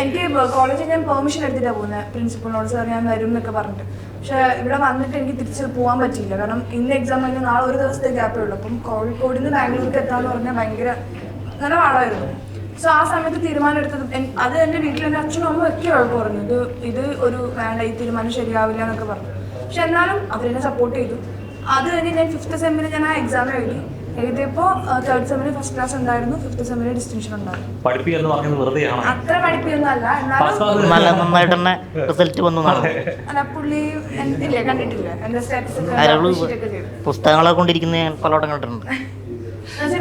എനിക്ക് കോളേജിൽ ഞാൻ പെർമിഷൻ എടുത്തിട്ടാണ് പോകുന്നത് പ്രിൻസിപ്പളിനോട് സാർ ഞാൻ വരും എന്നൊക്കെ പറഞ്ഞിട്ട്. പക്ഷെ ഇവിടെ വന്നിട്ട് എനിക്ക് തിരിച്ച് പോകാൻ പറ്റിയില്ല. കാരണം ഇന്ന് എക്സാം കഴിഞ്ഞാൽ നാളെ ഒരു ദിവസത്തെ ഗ്യാപ്പേ ഉള്ളൂ. അപ്പം കോഴിക്കോട് നിന്ന് ബാംഗ്ലൂർക്ക് എത്താന്ന് പറഞ്ഞാൽ ഭയങ്കര നല്ല പാടായിരുന്നു. സോ ആ സമയത്ത് തീരുമാനം എടുത്തത് അത് എന്റെ വീട്ടിൽ എന്റെ അച്ഛനും അമ്മ ഒക്കെ ഉഴപ്പ് പറഞ്ഞു. ഇത് ഇത് ഒരു വേണ്ട ഈ തീരുമാനം ശരിയാവില്ല എന്നൊക്കെ പറഞ്ഞു. പക്ഷെ എന്നാലും അവരെന്നെ സപ്പോർട്ട് ചെയ്തു. അത് കഴിഞ്ഞ് ഞാൻ ഫിഫ്ത്ത് സെമ്മിന് ഞാൻ ആ എക്സാം എഴുതി. എഴുതിയപ്പോൾ തേർഡ് സെമ്മിന് ഫസ്റ്റ് ക്ലാസ് ഉണ്ടായിരുന്നു ഫിഫ്ത്ത് സെമ്മിന് ഡിസ്റ്റിങ്ഷൻ ഉണ്ടായിരുന്നു പഠിപ്പി എന്ന് പറയുന്നത് വെറുതെയാണ്. അത്ര പഠിപ്പിയൊന്നും അല്ല എന്നാലും നല്ല നന്നായിട്ട് തന്നെ റിസൾട്ട് വന്നു അല്ല പുള്ളി ഇല്ല കണ്ടിട്ടില്ല. എന്റെ സ്റ്റാറ്റസ് പുസ്തകങ്ങളെ കൊണ്ടിരിക്കുന്ന ഞാൻ പലവട്ടം കണ്ടിട്ടുണ്ട്.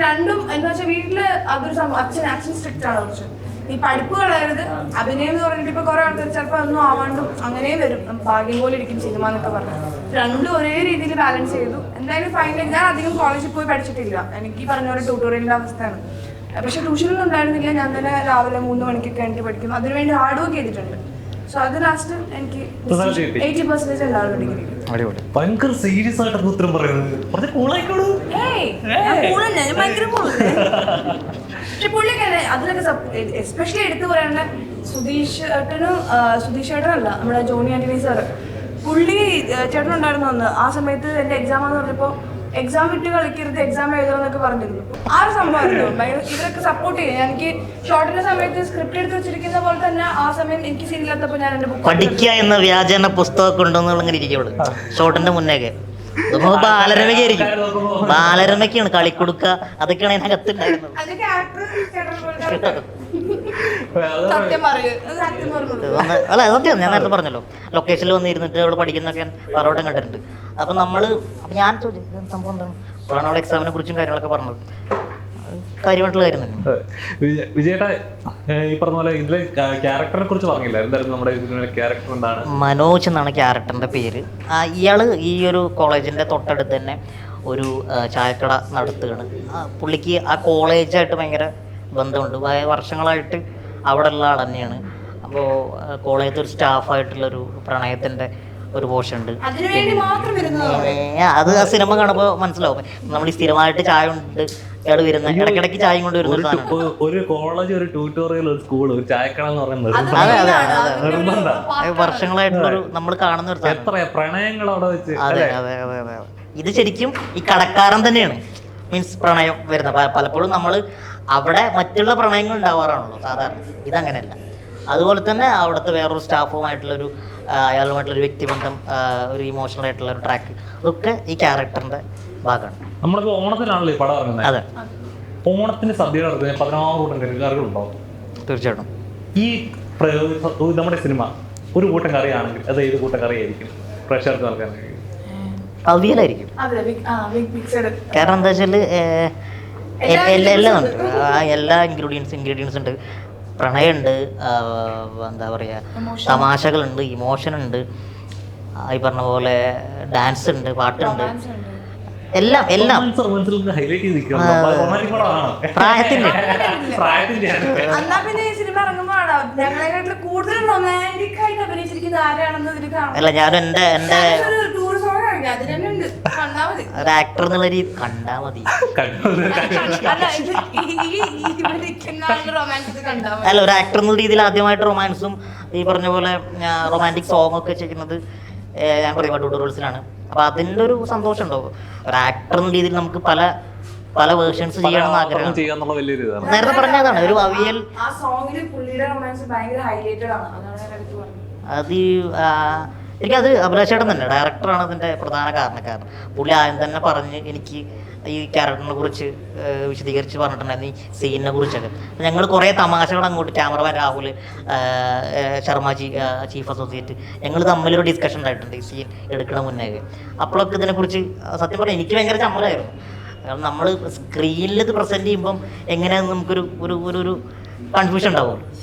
രണ്ടും എന്താ വെച്ചാൽ വീട്ടിൽ അതൊരു അച്ഛൻ ആക്ഷൻ സ്ട്രിക്റ്റ് ആണ് കുറച്ച്. ഈ പഠിപ്പ് കളയരുത്. അഭിനയം എന്ന് പറഞ്ഞിട്ട് ഇപ്പൊ കുറെ ആൾക്കാർ ചിലപ്പോൾ ഒന്നും ആവാണ്ടും അങ്ങനെ വരും. ഭാഗ്യം പോലെ ഇരിക്കും സിനിമ എന്നൊക്കെ പറഞ്ഞു. രണ്ടും ഒരേ രീതിയിൽ ബാലൻസ് ചെയ്തു. എന്തായാലും ഫൈനലി ഞാൻ അധികം കോളേജിൽ പോയി പഠിച്ചിട്ടില്ല. എനിക്ക് ഈ പറഞ്ഞ പോലെ ട്യൂട്ടോറിയലിന്റെ അവസ്ഥയാണ്. പക്ഷെ ട്യൂഷനൊന്നും ഉണ്ടായിരുന്നില്ല. ഞാൻ തന്നെ രാവിലെ മൂന്ന് മണിക്കൊക്കെ എനിക്ക് പഠിക്കും അതിനുവേണ്ടി ഹാർഡ് വർക്ക് ചെയ്തിട്ടുണ്ട്. സോ അത് ലാസ്റ്റ് എനിക്ക് Result കിട്ടി. എയ്റ്റി പെർസെന്റേജ് ഉണ്ടായിരുന്നു ഡിഗ്രിയിൽ അടിപൊളി. ഭയങ്കര സീരിയസ് ആയിട്ട് ഉത്തരം പറയുന്നത്. കുറച്ച് കൂളായിക്കോളൂ? <laughs> പക്ഷെ അതിലൊക്കെ എസ്പെഷ്യലി എടുത്തു പറയേണ്ട സുധീഷ് ഏട്ടനും സുധീഷ് ഏട്ടനല്ല നമ്മുടെ ജോണി ആന്റണി സാറ്. പുള്ളി ചേട്ടനുണ്ടായിരുന്നു ചേട്ടൻ ഉണ്ടായിരുന്നു അന്ന്. ആ സമയത്ത് എന്റെ എക്സാം എന്ന് പറഞ്ഞപ്പോ എക്സാം വിട്ട് കളിക്കരുത് എക്സാം എഴുതണമെന്നൊക്കെ പറഞ്ഞിരുന്നു ആ ഒരു സംഭവമായിരുന്നു ഭയങ്കര ഇവരൊക്കെ സപ്പോർട്ട് ചെയ്യുക എനിക്ക് ഷോർട്ടിന്റെ സമയത്ത് സ്ക്രിപ്റ്റ് എടുത്ത് വെച്ചിരിക്കുന്ന പോലെ തന്നെ ആ സമയം എനിക്ക് സീനില്ലാത്തപ്പോൾ ഞാൻ എന്റെ ബുക്ക് പഠിക്കുക എന്ന വ്യാജന പുസ്തകമൊക്കെ ഉണ്ടോന്നുള്ള ഇങ്ങനെ ഷോട്ടിന്റെ മുന്നേക്കെ ബാലരമയ്ക്കായിരിക്കും ബാലരമയ്ക്കാണ് കളിക്കൊടുക്ക അതൊക്കെയാണ് അതിനകത്തുണ്ടായിരുന്നത് അതൊക്കെ അല്ല സത്യം. ഞാൻ നേരത്തെ പറഞ്ഞല്ലോ. ലൊക്കേഷനിൽ വന്നിരുന്നിട്ട് അവിടെ പഠിക്കുന്നൊക്കെ പലവട്ടം കണ്ടിട്ടുണ്ട്. അപ്പൊ നമ്മൾ ഞാൻ ചോദിച്ചത് സംഭവം എന്താണ്? അപ്പോഴാണ് അവിടെ എക്സാമിനെ കുറിച്ചും കാര്യങ്ങളൊക്കെ പറഞ്ഞത്. അത് കാര്യമായിട്ടുള്ള കാര്യം തന്നെ. വിജയേട്ടാ ഈ പറഞ്ഞ പോലെ ഇതിലെ ക്യാരക്ടറിനെ കുറിച്ച് പറഞ്ഞില്ല? എന്തായിരുന്നു നമ്മുടെ ക്യാരക്ടർ എന്താണ്? മനോജ് എന്നാണ് ക്യാരക്ടറിന്റെ പേര്. ആ, ഇയാൾ ഈ ഒരു കോളേജിന്റെ തൊട്ടടുത്ത് തന്നെ ഒരു ചായക്കട നടത്തുകയാണ്. പുള്ളിക്ക് ആ കോളേജായിട്ട് ഭയങ്കര ബന്ധമുണ്ട്. വർഷങ്ങളായിട്ട് അവിടെ ഉള്ള ആൾ തന്നെയാണ് അപ്പോൾ കോളേജിലത്തെ ഒരു സ്റ്റാഫായിട്ടുള്ളൊരു പ്രണയത്തിന്റെ ഒരു ഏ, അത് ആ സിനിമ കാണുമ്പോൾ മനസ്സിലാവും. നമ്മൾ ഈ സ്ഥിരമായിട്ട് ചായ ഉണ്ട് ഇയാൾ വരുന്ന ഇടയ്ക്കിടയ്ക്ക് ചായയും കൊണ്ട് വരുന്ന ഒരു കോളേജ് ഒരു ട്യൂട്ടോറിയൽ ഒരു സ്കൂൾ ഒരു ചായക്കട എന്ന് പറയുന്നത്. വർഷങ്ങളായിട്ടുള്ളൊരു നമ്മൾ കാണുന്ന ഒരു എത്ര പ്രണയങ്ങൾ അവിടെ വെച്ച് അതെ അതെ അതെ. ഇത് ശരിക്കും ഈ കടക്കാരൻ തന്നെയാണ്. മീൻസ് പ്രണയം വരുന്നത് പലപ്പോഴും നമ്മൾ അവിടെ മറ്റുള്ള പ്രണയങ്ങൾ ഉണ്ടാവാറാണല്ലോ സാധാരണ. ഇതങ്ങനെയല്ല. അതുപോലെ തന്നെ അവിടുത്തെ വേറൊരു സ്റ്റാഫുമായിട്ടുള്ളൊരു അയാളുമായിട്ടുള്ളൊരു വ്യക്തിബന്ധം ഒരു ഇമോഷണൽ ആയിട്ടുള്ള ഒരു ട്രാക്ക് അതൊക്കെ ഈ ക്യാരക്ടറിന്റെ ഭാഗമാണ്. നമ്മളിപ്പോ ഓണത്തിനാണല്ലോ ഈ പടം ഇറങ്ങുന്നത് അതെ. ഓണത്തിന് സദ്യ നടത്തുന്ന പതിനാറ് കൂട്ടം കറികളുണ്ടോ തീർച്ചയായിട്ടും. ഈ നമ്മുടെ സിനിമ ഒരു കൂട്ടം കറിയാണെങ്കിൽ അത് ഏത് കൂട്ടം കറിയായിരിക്കും? പ്രേക്ഷകർക്ക് നൽകാൻ അവിയലായിരിക്കും അതെ big- ആ, big picture. കാരണം എന്താ എ- എല്ലാ ഉണ്ട്. ആ, എല്ലാ ഇൻഗ്രീഡിയൻസ് ഇൻഗ്രീഡിയൻസ് ഉണ്ട്. പ്രണയമുണ്ട്. എന്താ പറയുക തമാശകളുണ്ട് ഇമോഷൻ ഉണ്ട്. ഈ പറഞ്ഞ പോലെ ഡാൻസ് ഉണ്ട് പാട്ടുണ്ട്. ഉണ്ട്. എല്ലാം എല്ലാം. പ്രായത്തിന്റെ. അല്ല ഞാൻ എന്റെ എന്റെ ഒരു ആക്ടർ എന്നുള്ള രീതി കണ്ടാ മതി. അല്ല ഒരു ആക്ടർ എന്നുള്ള രീതിയിൽ ആദ്യമായിട്ട് റൊമാൻസും ഈ പറഞ്ഞ പോലെ റൊമാന്റിക് സോങ് ഒക്കെ ചെയ്യുന്നത് ഞാൻ പറയുമ്പോൾ ടു റൂൾസിലാണ് അപ്പൊ അതിന്റെ ഒരു സന്തോഷം ഉണ്ടാവും. ഒരു ആക്ടർ എന്ന രീതിയിൽ നമുക്ക് പല പല വേർഷൻസ് ചെയ്യണം ആഗ്രഹം. നേരത്തെ പറഞ്ഞതാണ് ഒരു അവിയൽ അത് എനിക്കത് അഭിലാഷേട്ടൻ തന്നെ ഡയറക്ടറാണ് അതിന്റെ പ്രധാന കാരണക്കാരൻ. പുള്ളി ആദ്യം തന്നെ പറഞ്ഞ് എനിക്ക് ഈ ക്യാരക്ടറിനെ കുറിച്ച് വിശദീകരിച്ച് പറഞ്ഞിട്ടുണ്ടായിരുന്നു. ഈ സീനിനെ കുറിച്ചൊക്കെ. ഞങ്ങൾ കുറേ തമാശകൾ അങ്ങോട്ട് cameraman Rahul Sharmaji chief associate ഞങ്ങൾ തമ്മിലൊരു ഡിസ്കഷൻ ഉണ്ടായിട്ടുണ്ട് ഈ സീൻ എടുക്കണ മുന്നേ. അപ്പോഴൊക്കെ ഇതിനെക്കുറിച്ച് സത്യം പറഞ്ഞാൽ എനിക്ക് ഭയങ്കര ചമ്മലായിരുന്നു. കാരണം നമ്മൾ സ്ക്രീനിൽ ഇത് പ്രസന്റ് ചെയ്യുമ്പം എങ്ങനെയാണെന്ന് നമുക്കൊരു ഒരു ഒരു കൺഫ്യൂഷൻ ഉണ്ടാവും ആ,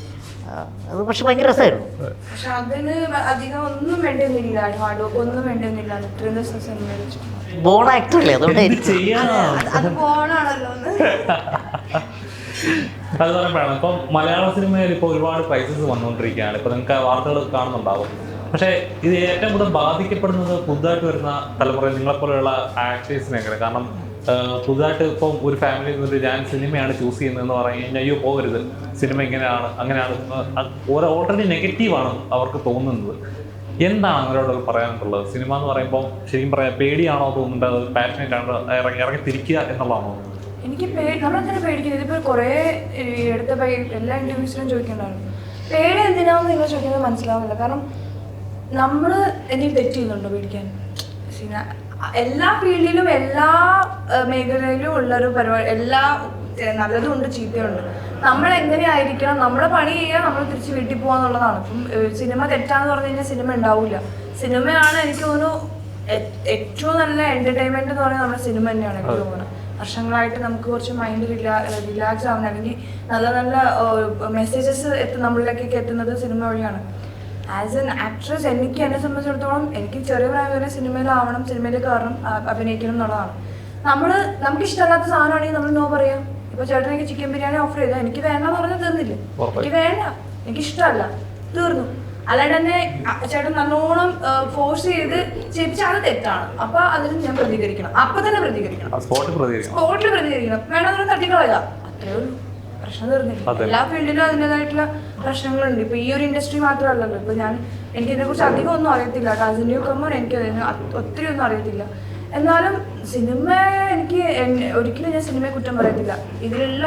അത് പക്ഷെ ഭയങ്കര രസമായിരുന്നു. പക്ഷെ അതിന് അധികം ഒന്നും വേണ്ടിയൊന്നുമില്ല. ഹാർഡ് വർക്ക് ഒന്നും വേണ്ടിയൊന്നുമില്ല. ഇത്രയും ദിവസം ബോൺ ആക്ടർ അല്ലേ? അതുകൊണ്ട് എനിക്ക് അത് പോണാണല്ലോ ഒന്ന് അത്. പറയുമ്പോഴാണ് ഇപ്പം മലയാള സിനിമയിൽ ഇപ്പോൾ ഒരുപാട് ക്രൈസിസ് വന്നുകൊണ്ടിരിക്കുകയാണ്. ഇപ്പൊ നിങ്ങൾക്ക് വാർത്തകൾ കാണുന്നുണ്ടാവും. പക്ഷേ ഇത് ഏറ്റവും കൂടുതൽ ബാധിക്കപ്പെടുന്നത് പുതുതായിട്ട് വരുന്ന തലമുറയിൽ നിങ്ങളെപ്പോലെയുള്ള ആക്ടേഴ്സിനെങ്ങനെ കാരണം പുതുതായിട്ട് ഇപ്പം ഒരു ഫാമിലി നിന്നിട്ട് ഞാൻ സിനിമയാണ് ചൂസ് ചെയ്യുന്നതെന്ന് പറഞ്ഞു കഴിഞ്ഞാൽ അയ്യോ പോകരുത് സിനിമ ഇങ്ങനെയാണ് അങ്ങനെയാണ്. ഓരോ ഓൾറെഡി നെഗറ്റീവാണ് അവർക്ക് തോന്നുന്നത്. എന്താണ് അവരോട് പറയാനുള്ളത്? സിനിമ എന്ന് പറയുമ്പോൾ ശരിക്കും പറയാം പേടിയാണോ തോന്നുന്നത്? പാഷനേറ്റ് ആണോ ഇറങ്ങി ഇറങ്ങി തിരിക്കുക എന്നുള്ളതാണോ? എനിക്ക് നമ്മളെന്തിനാ പേടിക്കുന്നത്? ഇതിപ്പോൾ കുറേ എടുത്ത എല്ലാ ഇന്റർവ്യൂസിലും ചോദിക്കേണ്ടതാണ് പേടി എന്തിനാന്ന് നിങ്ങൾ ചോദിക്കുന്നത് മനസ്സിലാവുന്നില്ല. കാരണം നമ്മൾ എന്തെങ്കിലും തെറ്റ് ചെയ്യുന്നുണ്ടോ പേടിക്കാൻ? സിന- എല്ലാ ഫീൽഡിലും എല്ലാ മേഖലയിലും ഉള്ള ഒരു പരിപാടി എല്ലാ ഏഹ്, നല്ലതും ഉണ്ട് ചീത്തയുണ്ട്. നമ്മൾ എങ്ങനെയായിരിക്കണം നമ്മുടെ പണി ചെയ്യുക നമ്മൾ തിരിച്ച് വീട്ടിൽ പോകാന്നുള്ളതാണ് ഇപ്പം സിനിമ തെറ്റാന്ന് പറഞ്ഞു കഴിഞ്ഞാൽ സിനിമ ഉണ്ടാവില്ല സിനിമയാണ് എനിക്ക് തോന്നുന്നു ഏറ്റവും നല്ല എന്റർടൈൻമെന്റ് എന്ന് പറയുന്നത് നമ്മുടെ സിനിമ തന്നെയാണ് എനിക്ക് തോന്നുന്നത്. വർഷങ്ങളായിട്ട് നമുക്ക് കുറച്ച് മൈൻഡ് റിലാ റിലാക്സ് ആവുന്ന അല്ലെങ്കിൽ നല്ല നല്ല മെസ്സേജസ് എത്തും നമ്മളിലേക്കൊക്കെ എത്തുന്നത് സിനിമ വഴിയാണ്. ആസ് എൻ ആക്ട്രസ് എനിക്ക് എന്നെ സംബന്ധിച്ചിടത്തോളം എനിക്ക് ചെറിയ പ്രായം വരെ സിനിമയിലാവണം സിനിമയിൽ കയറണം അഭിനയിക്കണം എന്നുള്ളതാണ്. നമ്മൾ നമുക്ക് ഇഷ്ടമല്ലാത്ത സാധനമാണെങ്കിൽ നമ്മൾ നോ പറയാം. ഇപ്പൊ ചേട്ടൻ എനിക്ക് ചിക്കൻ ബിരിയാണി ഓഫർ ചെയ്താൽ എനിക്ക് വേണ്ടെന്ന് പറഞ്ഞാൽ തീർന്നില്ലേ? എനിക്ക് വേണ്ട. എനിക്ക് ഇഷ്ടമല്ല തീർന്നു. അല്ലാണ്ട് തന്നെ ചേട്ടൻ നല്ലോണം ഫോഴ്സ് ചെയ്ത് ചെയ്യിപ്പിച്ചാൽ അത് തെറ്റാണ്. അപ്പൊ അതിന് ഞാൻ പ്രതികരിക്കണം. അപ്പൊ തന്നെ പ്രതികരിക്കണം. സ്പോട്ടിൽ പ്രതികരിക്കണം. സ്പോട്ടിൽ പ്രതികരിക്കണം. വേണമെന്ന് തട്ടിക്കളയുക. അത്രേ ഉള്ളൂ. പ്രശ്നം തീർന്നില്ല എല്ലാ ഫീൽഡിലും അതിന്റെതായിട്ടുള്ള പ്രശ്നങ്ങളുണ്ട്. ഇപ്പൊ ഈ ഒരു ഇൻഡസ്ട്രി മാത്രമല്ലല്ലോ. ഇപ്പൊ ഞാൻ എനിക്ക് ഇതിനെ കുറിച്ച് അധികം ഒന്നും അറിയത്തില്ല. ടാസ് കമ്മോ എനിക്ക് ഒത്തിരി ഒന്നും അറിയത്തില്ല. എന്നാലും സിനിമ എനിക്ക് ഒരിക്കലും ഞാൻ സിനിമയെ കുറ്റം പറയത്തില്ല. ഇതിലുള്ള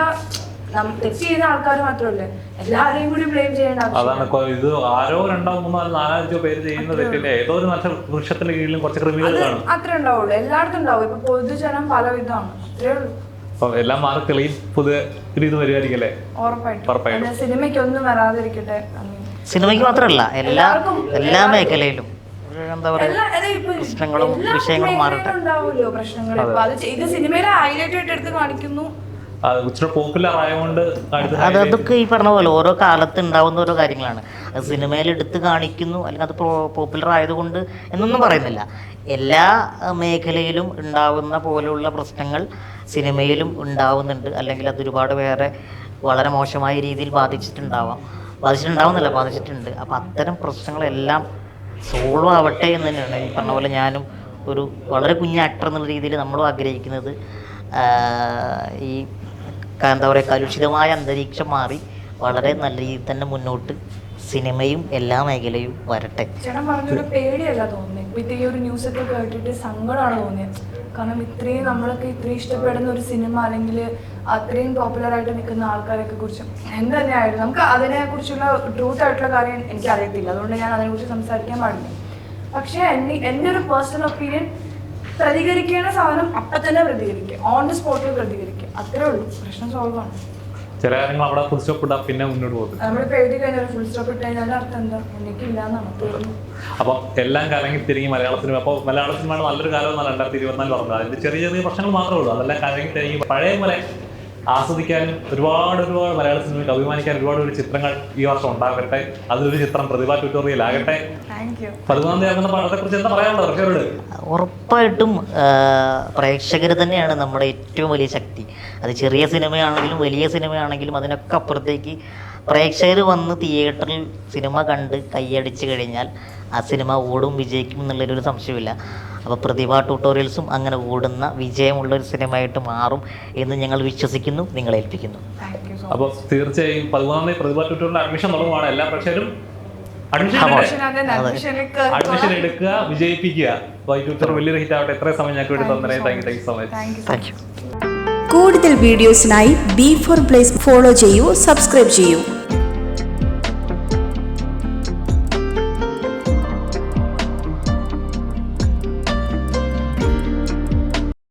തെറ്റ് ചെയ്യുന്ന ആൾക്കാർ മാത്രമല്ലേ. എല്ലാവരെയും കൂടി ബ്ലെയിം ചെയ്യേണ്ട അതാണ് ഇത് ആരോ രണ്ടോ മൂന്നോ നാലാഴ്ചയോ പേര് ചെയ്യുന്ന തെറ്റില്ല? ഏതോ ഒരു നല്ല വൃക്ഷത്തിന്റെ കീഴിലും കുറച്ച് ക്രിമികൾ കാണും അത്രേ ഉണ്ടാവുള്ളൂ. എല്ലായിടത്തും ഉണ്ടാവും. ഇപ്പൊ പൊതുജനം പലവിധമാണ്. അത്രേ ഉള്ളൂ. അപ്പൊ എല്ലാം മാറി തെളിയും. പുതിയ ഒരു ഇത് വരുമായിരിക്കും അല്ലേ? ഉറപ്പായിട്ടും. സിനിമയ്ക്ക് ഒന്നും വരാതിരിക്കട്ടെ. സിനിമയ്ക്ക് മാത്രമല്ല എല്ലാ എല്ലാവർക്കും എല്ലാ മേഖലയിലും. എന്താ പറയാ? എല്ലാ- അതെ, ഇപ്പൊ പ്രശ്നങ്ങളും വിഷയങ്ങളും മാറട്ടെ. പ്രശ്നങ്ങൾ. ചെയ്ത് സിനിമയിലെ ഹൈലൈറ്റ് ആയിട്ട് എടുത്ത് കാണിക്കുന്നു. ഇച്ചിരി പോപ്പുലർ ആയതുകൊണ്ട് അത് അതൊക്കെ ഈ പറഞ്ഞ പോലെ ഓരോ കാലത്ത് ഉണ്ടാവുന്ന ഓരോ കാര്യങ്ങളാണ്. അത് സിനിമയിൽ എടുത്ത് കാണിക്കുന്നു അല്ലെങ്കിൽ അത് പോപ്പുലർ ആയതുകൊണ്ട് എന്നൊന്നും പറയുന്നില്ല. എല്ലാ മേഖലയിലും ഉണ്ടാവുന്ന പോലെയുള്ള പ്രശ്നങ്ങൾ സിനിമയിലും ഉണ്ടാവുന്നുണ്ട്. അല്ലെങ്കിൽ അത് ഒരുപാട് പേരെ വളരെ മോശമായ രീതിയിൽ ബാധിച്ചിട്ടുണ്ടാവാം. ബാധിച്ചിട്ടുണ്ടാവുന്നില്ല ബാധിച്ചിട്ടുണ്ട്. അപ്പം അത്തരം പ്രശ്നങ്ങളെല്ലാം സോൾവ് ആവട്ടെ എന്ന് തന്നെയാണ് ഈ പറഞ്ഞ പോലെ ഞാനും ഒരു വളരെ കുഞ്ഞ ആക്ടർ എന്നുള്ള രീതിയിൽ നമ്മളും ആഗ്രഹിക്കുന്നത്. ഈ ക- എന്താ പറയുക കലുഷിതമായ അന്തരീക്ഷം മാറി വളരെ നല്ല രീതിയിൽ തന്നെ മുന്നോട്ട് സിനിമയും എല്ലാ മേഖലയും വരട്ടെ. ചേട്ടൻ പറഞ്ഞൊരു പേടിയല്ല തോന്നുന്നത് ഇപ്പൊ ഇത് ഈ കേട്ടിട്ട് സങ്കടമാണ് തോന്നിയത് കാരണം ഇത്രയും നമ്മളൊക്കെ ഇത്രയും ഇഷ്ടപ്പെടുന്ന ഒരു സിനിമ അല്ലെങ്കിൽ അത്രയും പോപ്പുലർ ആയിട്ട് നിൽക്കുന്ന ആൾക്കാരൊക്കെ കുറിച്ച് എന്ത് തന്നെയായിരുന്നു നമുക്ക് അതിനെ കുറിച്ചുള്ള ട്രൂത്ത് ആയിട്ടുള്ള കാര്യം എനിക്ക് അറിയത്തില്ല. അതുകൊണ്ട് ഞാൻ അതിനെക്കുറിച്ച് സംസാരിക്കാൻ പാടില്ല. പക്ഷേ എന്നെ എന്റെ ഒരു പേഴ്സണൽ ഒപ്പീനിയൻ പ്രതികരിക്കേണ്ട സാധനം അപ്പം തന്നെ പ്രതികരിക്കുക ഓൺ ദി സ്പോട്ടിൽ പ്രതികരിക്കുക അത്രേ ഉള്ളൂ. പ്രശ്നം സോൾവ് ആണ്. ചില കാര്യങ്ങൾ അവിടെ ഫുൾ സ്റ്റോപ്പ് ഇടാ പിന്നെ മുന്നോട്ട് പോകും. എഴുതി കഴിഞ്ഞാൽ ഫുൾ സ്റ്റോപ്പ് ഇട്ട് കഴിഞ്ഞാൽ അർത്ഥം എന്താ? അപ്പൊ എല്ലാം കലങ്ങി തിരിഞ്ഞ് മലയാള സിനിമ അപ്പോൾ മലയാള സിനിമ നല്ലൊരു കാലം എന്നാണ് രണ്ടായിരത്തി ഇരുപത്തിനാല് പറഞ്ഞത് അതിന്റെ ചെറിയ ചെറിയ പ്രശ്നങ്ങൾ മാത്രമേ ഉള്ളൂ. അതെല്ലാം കലങ്ങി തിരിഞ്ഞ് പഴയ പോലെ ആസ്വദിക്കാനും ഒരുപാട് ഒരുപാട് മലയാള സിനിമയ്ക്ക് അഭിമാനിക്കാൻ ഒരുപാട് ഒരു ചിത്രങ്ങൾ ഈ വർഷം ഉണ്ടാകട്ടെ അതിലൊരു ചിത്രം പ്രതിഭ ട്യൂട്ടോറിയൽ ആകട്ടെ. പതിമൂന്നാം തീയതി പടത്തെ കുറിച്ച് എന്താ പറയാനുള്ളത് പ്രേക്ഷകരോട് ഉറപ്പായിട്ടും പ്രേക്ഷകർ തന്നെയാണ് നമ്മുടെ ഏറ്റവും വലിയ ശക്തി. അത് ചെറിയ സിനിമയാണെങ്കിലും വലിയ സിനിമയാണെങ്കിലും അതിനൊക്കെ അപ്പുറത്തേക്ക് പ്രേക്ഷകർ വന്ന് തിയേറ്ററിൽ സിനിമ കണ്ട് കൈയടിച്ച് കഴിഞ്ഞാൽ ആ സിനിമ ഓടും വിജയിക്കും എന്നുള്ളൊരു സംശയമില്ല അപ്പോൾ പ്രതിഭ ട്യൂട്ടോറിയൽസും അങ്ങനെ ഓടുന്ന വിജയമുള്ള ഒരു സിനിമയായിട്ട് മാറും എന്ന് ഞങ്ങൾ വിശ്വസിക്കുന്നു നിങ്ങളെ ഏൽപ്പിക്കുന്നു. അപ്പോൾ തീർച്ചയായും പതിമൂന്നാം തീയതി പ്രതിഭ ട്യൂട്ടോറിയൽ അഡ്മിഷൻ തുടങ്ങുവാണ്. എല്ലാ പക്ഷേ അഡ്മിഷൻ എടുക്കുക. വിജയിപ്പിക്കുക. വൈകിട്ട് വലിയൊരു ഹിറ്റ് ആവട്ടെ. എത്ര സമയം ഞങ്ങൾക്ക് വേണ്ടി തന്നെ thank you thank you so much thank you കൂടുതൽ വീഡിയോസിനായി ബി ഫോർ പ്ലേസ് ഫോളോ ചെയ്യൂ സബ്സ്ക്രൈബ് ചെയ്യൂ.